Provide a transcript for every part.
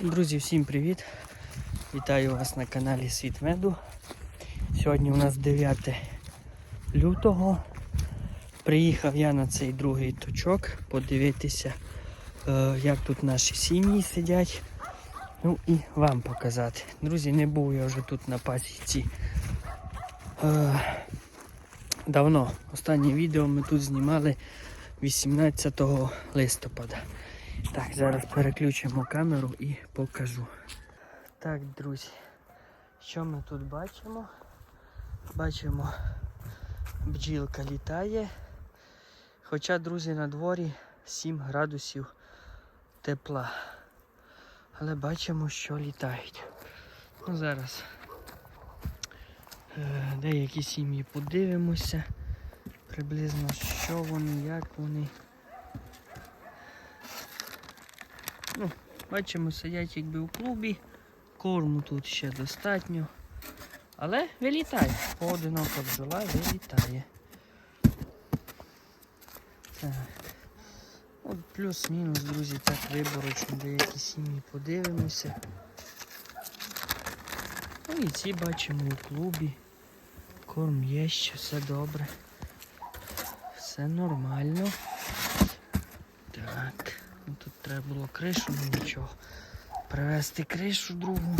Друзі, всім привіт! Вітаю вас на каналі Світ Меду. Сьогодні у нас 9 лютого. Приїхав я на цей другий точок подивитися, е, як тут наші сім'ї сидять. Ну і вам показати. Друзі, не був я вже тут на пасіці. Е, давно. Останнє відео ми тут знімали 18 листопада. Так, зараз переключимо камеру і покажу. Так, друзі, що ми тут бачимо? Бачимо, бджілка літає. Хоча, друзі, на дворі 7 градусів тепла. Але бачимо, що літають. Ну, зараз е, деякі сім'ї подивимося. Приблизно що вони, як вони. Ну, бачимо, сидять якби у клубі. Корму тут ще достатньо. Але вилітає. Поодинока бджола вилітає. Так. От плюс-мінус, друзі, так виборочно деякі сім'ї подивимося. Ну і ці бачимо у клубі. Корм є ще, все добре. Все нормально. Треба було кришу, ну нічого. Привезти кришу другу.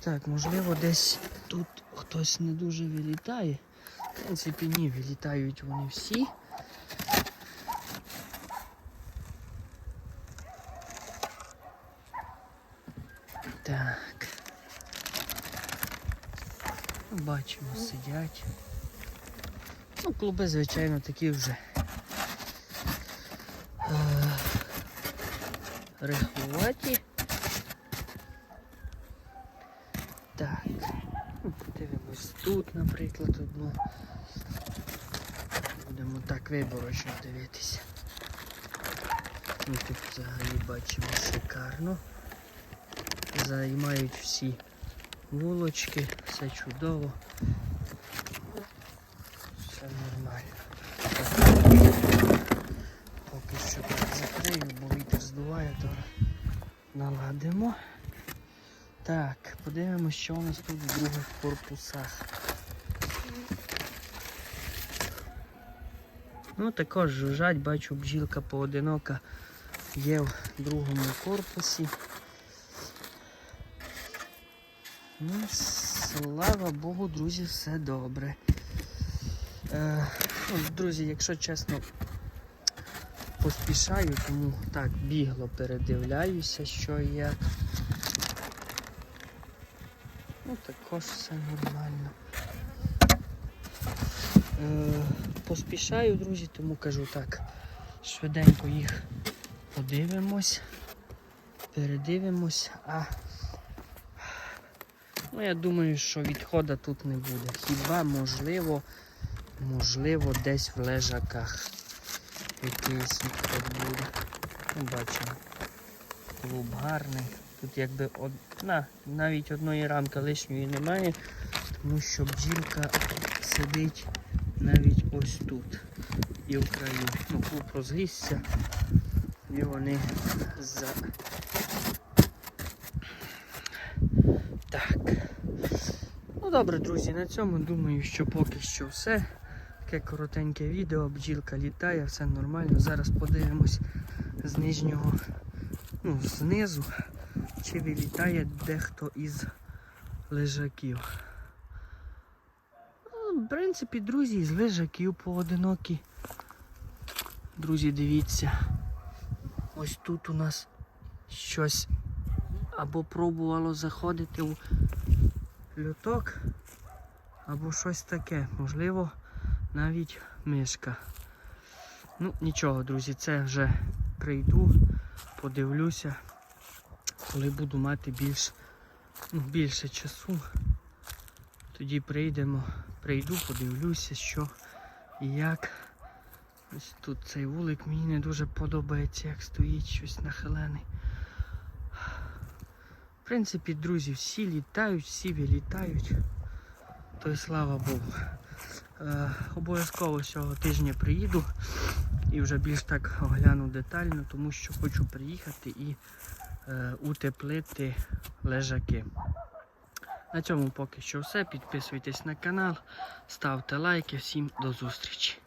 Так, можливо, десь тут хтось не дуже вилітає. В принципі, ні, вилітають вони всі. Так. Бачимо, сидять. Ну, клуби, звичайно, такі вже. Рихлуваті. Так. Подивимось тут, наприклад, одну. Будемо так виборочно дивитися. Ну, тут взагалі бачимо шикарно. Займають всі вулочки, все чудово. Все нормально. Поки що так закрию, бо вітер здуває, то наладимо. Так, подивимось, що у нас тут в других корпусах. Ну, також жужжать, бачу, бджілка поодинока є в другому корпусі. Ну, слава Богу, друзі, все добре. Е, ну, друзі, якщо чесно, поспішаю, тому так бігло передивляюся, що як. Ну, також все нормально. Е, поспішаю, друзі, тому кажу так. Швиденько їх подивимось, передивимось, а ну, я думаю, що відходу тут не буде. Хіба можливо, можливо, десь в лежаках якийсь відход буде. Ну, бачимо. Клуб гарний. Тут якби одна, навіть одної рамки лишньої немає, тому що бджілка сидить навіть ось тут і в краю. Ну, клуб розгрісся і вони за. Так. Ну добре, друзі, на цьому думаю, що поки що все. Таке коротеньке відео, бджілка літає, все нормально. Зараз подивимось з нижнього, ну, знизу, чи вилітає дехто із лежаків. Ну, в принципі, друзі, з лежаків поодинокі. Друзі, дивіться. Ось тут у нас щось або пробувало заходити в люток, або щось таке. Можливо, навіть мишка. Ну, нічого, друзі, це вже прийду, подивлюся, коли буду мати більш, ну, більше часу. Тоді прийдемо, прийду, подивлюся, що і як. Ось тут цей вулик мені не дуже подобається, як стоїть щось нахилений. В принципі, друзі, всі літають, всі вилітають. То й слава Богу. Е, обов'язково цього тижня приїду і вже більш так огляну детально, тому що хочу приїхати і е, утеплити лежаки. На цьому поки що все. Підписуйтесь на канал, ставте лайки. Всім до зустрічі!